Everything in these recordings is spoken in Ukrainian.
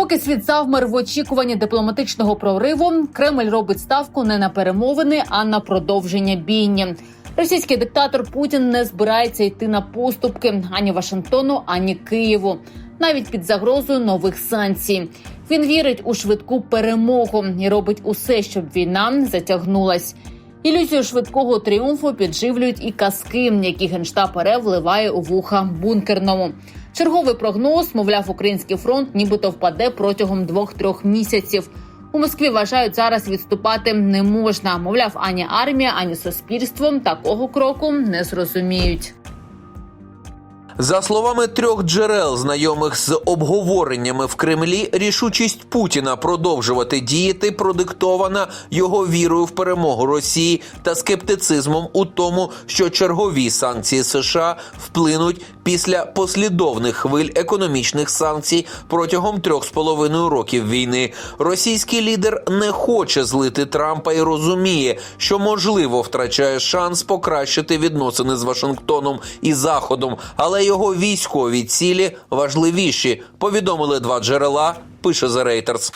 Поки світ завмер в очікуванні дипломатичного прориву, Кремль робить ставку не на перемовини, а на продовження бійні. Російський диктатор Путін не збирається йти на поступки ані Вашингтону, ані Києву, навіть під загрозою нових санкцій. Він вірить у швидку перемогу і робить усе, щоб війна затягнулась. Ілюзію швидкого тріумфу підживлюють і казки, які генштаб РФ вливає у вуха бункерному. Черговий прогноз, мовляв, український фронт нібито впаде протягом двох-трьох місяців. У Москві вважають, зараз відступати не можна. Мовляв, ані армія, ані суспільство такого кроку не зрозуміють. За словами трьох джерел, знайомих з обговореннями в Кремлі, рішучість Путіна продовжувати діяти продиктована його вірою в перемогу Росії та скептицизмом у тому, що чергові санкції США вплинуть після послідовних хвиль економічних санкцій протягом трьох з половиною років війни. Російський лідер не хоче злити Трампа і розуміє, що можливо втрачає шанс покращити відносини з Вашингтоном і Заходом, але його військові цілі важливіші. Повідомили два джерела. Пише The Reuters.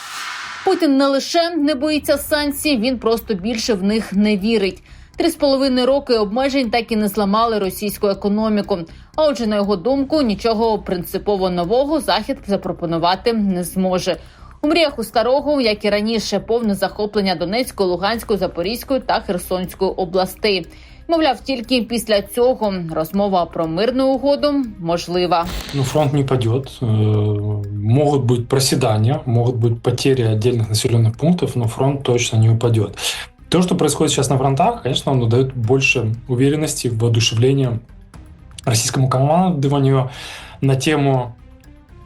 Путін не лише не боїться санкцій, він просто більше в них не вірить. Три з половиною роки обмежень так і не зламали російську економіку. А отже, на його думку, нічого принципово нового захід запропонувати не зможе. У мріях у старого, як і раніше, повне захоплення Донецької, Луганської, Запорізької та Херсонської областей. Мовляв, тільки після цього розмова про мирну угоду можлива. Ну, фронт не падет. Э, Могут быть проседания, могут быть потери отдельных населенных пунктов, но фронт точно не упадет. То, что происходит сейчас на фронтах, конечно, оно дает больше уверенности, воодушевления российскому командованию на тему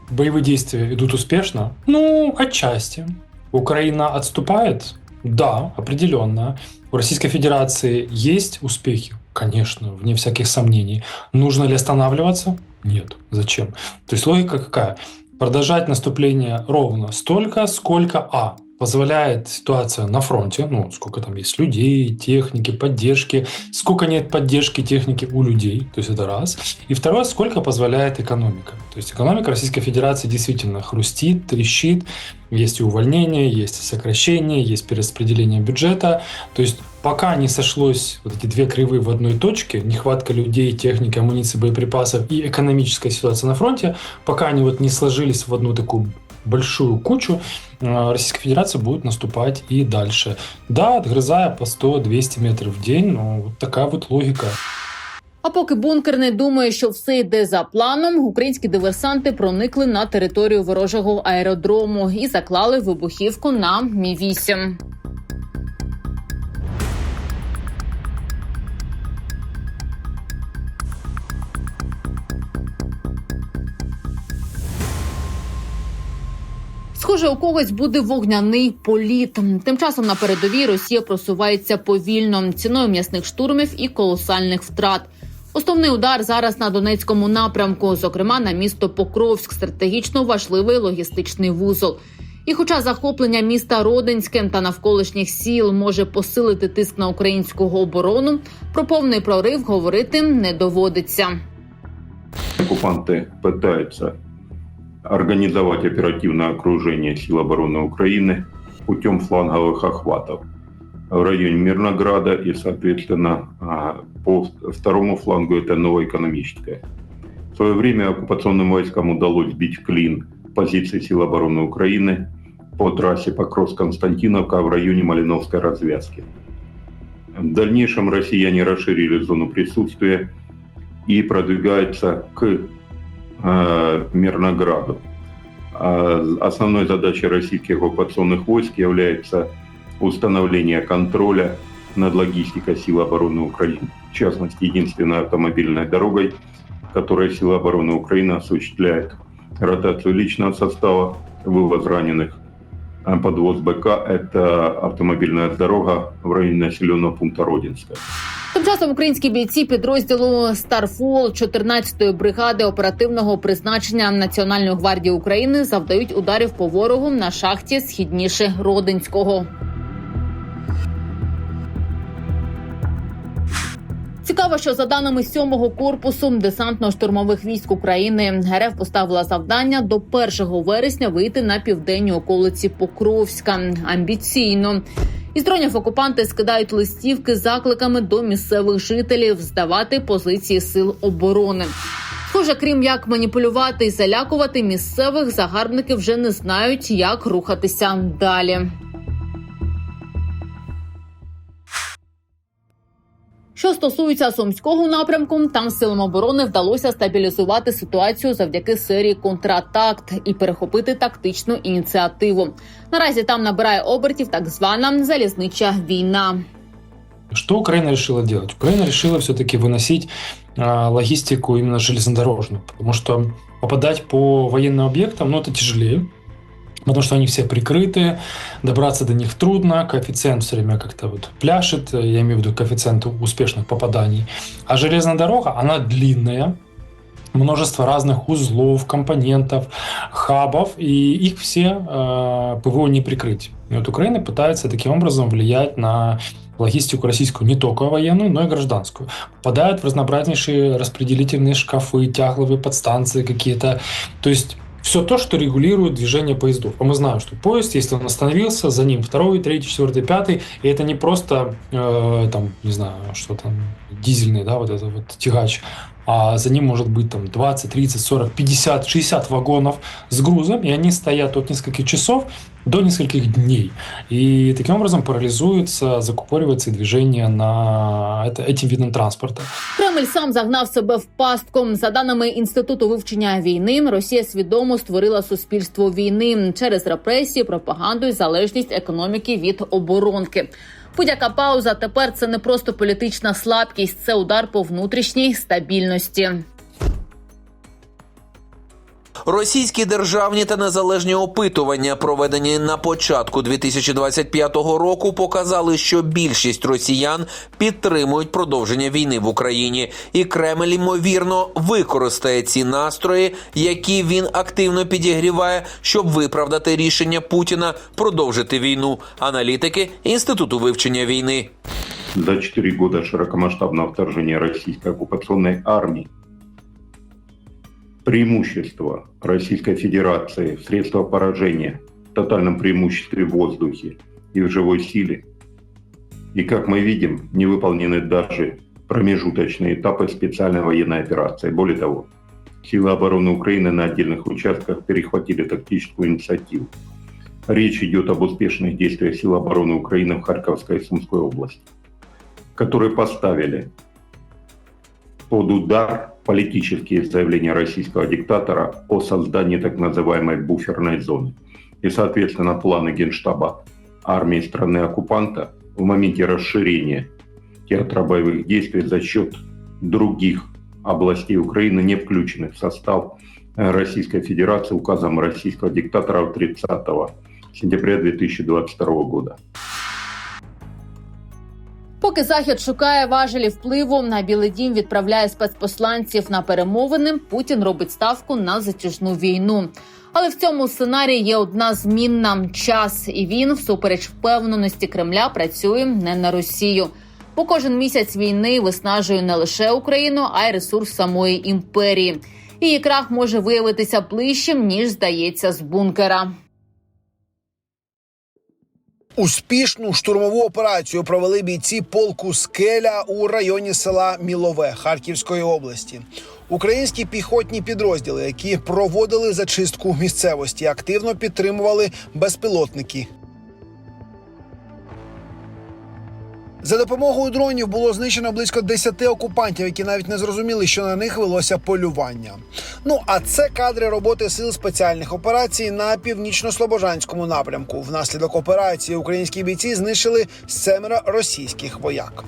боевые действия идут успешно. Ну, отчасти. Украина отступает? Да, определенно. У Российской Федерации есть успехи? Конечно, вне всяких сомнений. Нужно ли останавливаться? Нет. Зачем? То есть логика какая? Продолжать наступление ровно столько, сколько А позволяет ситуация на фронте, ну, сколько там есть людей, техники, поддержки, сколько нет поддержки техники у людей, то есть это раз. И второе, сколько позволяет экономика. То есть экономика Российской Федерации действительно хрустит, трещит, есть и увольнения, есть и сокращения, есть перераспределение бюджета. То есть пока не сошлось вот эти две кривые в одной точке, нехватка людей, техники, амуниции, боеприпасов и экономическая ситуация на фронте, пока они вот не сложились в одну такую большую кучу, Российская Федерация будет наступать и дальше. Да, отгрызая по 100-200 метров в день, но вот такая вот логика. А поки бункер не думає, що все йде за планом, українські диверсанти проникли на територію ворожого аеродрому і заклали вибухівку на мі 8 Схоже, у когось буде вогняний політ. Тим часом на передовій Росія просувається повільно ціною м'ясних штурмів і колосальних втрат. Основний удар зараз на Донецькому напрямку, зокрема на місто Покровськ, стратегічно важливий логістичний вузол. І, хоча захоплення міста Родинське та навколишніх сіл може посилити тиск на українську оборону, про повний прорив говорити не доводиться. Оккупанты пытаются организовать оперативное окружение сил обороны Украины путем фланговых охватов в районе Мирнограда и, соответственно, а, по второму флангу это Новоэкономическое. В свое время оккупационным войскам удалось сбить клин позиции сил обороны Украины по трассе Покровск-Константиновка в районе Малиновской развязки. В дальнейшем россияне расширили зону присутствия и продвигаются к Мирнограду. А Основной задачей российских оккупационных войск является установление контроля над логистикой сил обороны Украины. В частности, единственной автомобильной дорогой, которой силы обороны Украины осуществляют ротацию личного состава, вывоз раненых, а подвоз БК – это автомобильная дорога в районе населенного пункта Родинская. Тим часом українські бійці підрозділу Старфол 14-ї бригади оперативного призначення Національної гвардії України завдають ударів по ворогу на шахті східніше Родинського. Цікаво. Що за даними сьомого корпусу десантно-штурмових військ України РФ поставила завдання до 1 вересня вийти на південні околиці Покровська. Амбіційно. Із дронів окупанти скидають листівки з закликами до місцевих жителів здавати позиції сил оборони. Схоже, крім як маніпулювати і залякувати місцевих, загарбники вже не знають, як рухатися далі. Що стосується сумського напрямку, там силам оборони вдалося стабілізувати ситуацію завдяки серії контратакт і перехопити тактичну ініціативу. Наразі там набирає обертів так звана залізнича війна. Что Украина решила делать? Украина решила все-таки выносить а, логистику именно железнодорожную, потому что попадать по военным объектам, ну, это тяжелее, Потому что они все прикрыты, добраться до них трудно, коэффициент все время как-то вот пляшет, я имею в виду коэффициент успешных попаданий. А железная дорога, она длинная, множество разных узлов, компонентов, хабов, и их все э, ПВО не прикрыть. И вот Украина пытается таким образом влиять на логистику российскую не только военную, но и гражданскую. Попадают в разнообразнейшие распределительные шкафы, тягловые подстанции какие-то. То есть все то, что регулирует движение поездов. А мы знаем, что поезд, если он остановился, за ним второй, третий, четвертый, пятый, и это не просто э, там, не знаю, что там дизельный, да, вот это вот тягач, а за ним может быть там 20, 30, 40, 50, 60 вагонов с грузом, и они стоят от нескольких часов до нескольких дней. И таким образом парализуется, закупоривается движение на это, этим видом транспорта. Кремль сам загнав себе в пастку. За даними інституту вивчення війни, Росія свідомо створила суспільство війни через репресії, пропаганду і залежність економіки від оборонки. Будь-яка пауза тепер це не просто політична слабкість, це удар по внутрішній стабільності. Російські державні та незалежні опитування, проведені на початку 2025 року, показали, що більшість росіян підтримують продовження війни в Україні, і Кремль ймовірно використає ці настрої, які він активно підігріває, щоб виправдати рішення Путіна продовжити війну. Аналітики інституту вивчення війни. За 4 года широкомасштабного вторжения российской оккупационной армии преимущество Российской Федерации в средствах поражения, в тотальном преимуществе в воздухе и в живой силе. И, как мы видим, не выполнены даже промежуточные этапы специальной военной операции. Более того, силы обороны Украины на отдельных участках перехватили тактическую инициативу. Речь идет об успешных действиях сил обороны Украины в Харьковской и Сумской области, которые поставили под удар политические заявления российского диктатора о создании так называемой буферной зоны. И, соответственно, планы Генштаба армии страны-оккупанта в моменте расширения театра боевых действий за счет других областей Украины, не включенных в состав э, Российской Федерации указом российского диктатора от 30 сентября 2022 года. Поки захід шукає важелі впливу на Білий Дім відправляє спецпосланців на перемовини. Путін робить ставку на затяжну війну. Але в цьому сценарії є одна змінна час, і він, всупереч впевненості Кремля, працює не на Росію. Бо кожен місяць війни виснажує не лише Україну, а й ресурс самої імперії. Її крах може виявитися ближчим ніж здається з бункера. Успішну штурмову операцію провели бійці полку Скеля у районі села Мілове Харківської області. Українські піхотні підрозділи, які проводили зачистку місцевості, активно підтримували безпілотники. За допомогою дронів було знищено близько 10 окупантів, які навіть не зрозуміли, що на них велося полювання. Ну а це кадри роботи сил спеціальних операцій на північно-слобожанському напрямку. Внаслідок операції українські бійці знищили семеро російських вояк.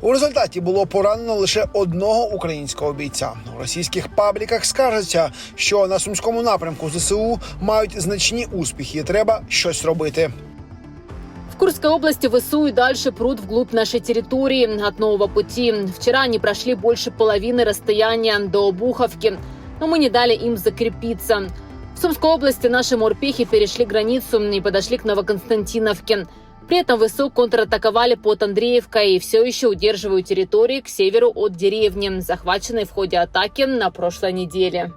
У результаті було поранено лише одного українського бійця. У російських пабліках скаржаться, що на сумському напрямку ЗСУ мають значні успіхи. і Треба щось робити. Курской области ВСУ и дальше прут вглубь нашей территории от нового пути. Вчера они прошли больше половины расстояния до Обуховки, но мы не дали им закрепиться. В Сумской области наши морпехи перешли границу и подошли к Новоконстантиновке. При этом ВСУ контратаковали под Андреевкой и все еще удерживают территории к северу от деревни, захваченной в ходе атаки на прошлой неделе.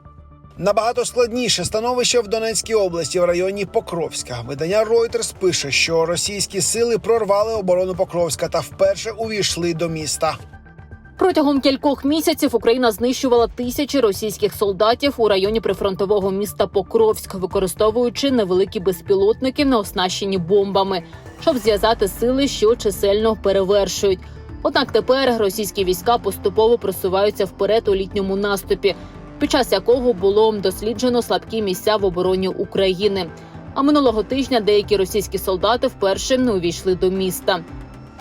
Набагато складніше становище в Донецькій області в районі Покровська. Видання Reuters пише, що російські сили прорвали оборону Покровська та вперше увійшли до міста. Протягом кількох місяців Україна знищувала тисячі російських солдатів у районі прифронтового міста Покровськ, використовуючи невеликі безпілотники, не оснащені бомбами, щоб зв'язати сили, що чисельно перевершують. Однак тепер російські війська поступово просуваються вперед у літньому наступі, під час якого було досліджено слабкі місця в обороні України. А минулого тижня деякі російські солдати вперше не увійшли до міста.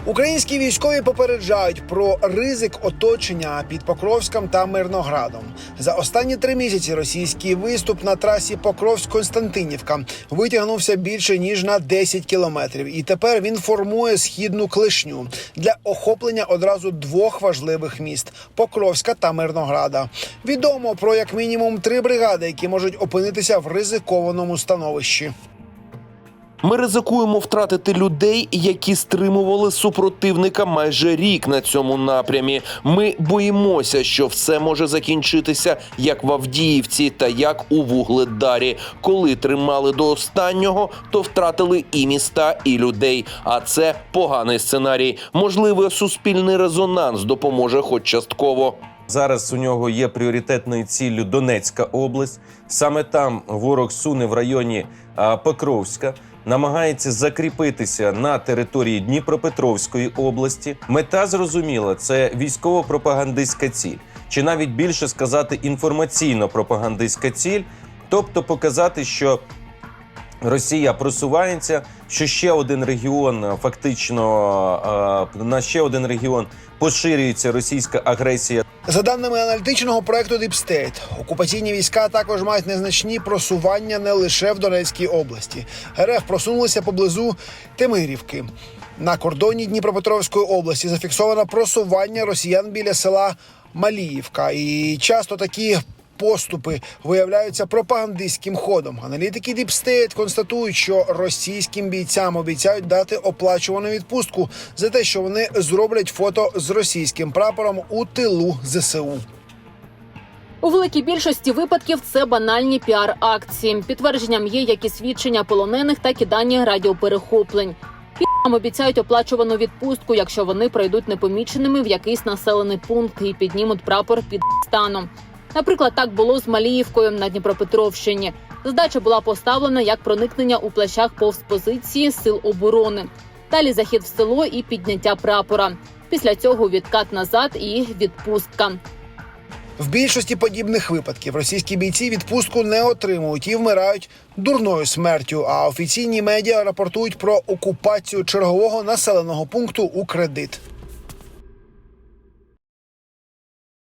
Українські військові попереджають про ризик оточення під Покровськом та Мирноградом. За останні три місяці російський виступ на трасі Покровськ-Константинівка витягнувся більше ніж на 10 кілометрів, і тепер він формує східну клишню для охоплення одразу двох важливих міст Покровська та Мирнограда. Відомо про як мінімум три бригади, які можуть опинитися в ризикованому становищі. Ми ризикуємо втратити людей, які стримували супротивника майже рік на цьому напрямі. Ми боїмося, що все може закінчитися як в Авдіївці та як у Вугледарі. Коли тримали до останнього, то втратили і міста, і людей. А це поганий сценарій. Можливо, суспільний резонанс допоможе, хоч частково. Зараз у нього є пріоритетною ціллю Донецька область. Саме там ворог суне в районі Покровська, намагається закріпитися на території Дніпропетровської області. Мета зрозуміла це військово-пропагандистська ціль, чи навіть більше сказати інформаційно-пропагандистська ціль, тобто показати, що Росія просувається, що ще один регіон е, фактично е, на ще один регіон поширюється російська агресія За даними аналітичного проекту State, окупаційні війська також мають незначні просування не лише в Донецькій області. РФ просунулися поблизу Тимирівки. На кордоні Дніпропетровської області зафіксовано просування росіян біля села Маліївка. І часто такі поступи виявляються пропагандистським ходом. Аналітики State констатують, що російським бійцям обіцяють дати оплачувану відпустку за те, що вони зроблять фото з російським прапором у тилу ЗСУ. У великій більшості випадків це банальні піар-акції. Підтвердженням є як і свідчення полонених, так і дані радіоперехоплень. Пі***ам обіцяють оплачувану відпустку, якщо вони пройдуть непоміченими в якийсь населений пункт і піднімуть прапор під станом. Наприклад, так було з Маліївкою на Дніпропетровщині. Задача була поставлена як проникнення у плащах повз позиції сил оборони. Далі захід в село і підняття прапора. Після цього відкат назад і відпустка. В більшості подібних випадків російські бійці відпустку не отримують і вмирають дурною смертю. А офіційні медіа рапортують про окупацію чергового населеного пункту у кредит.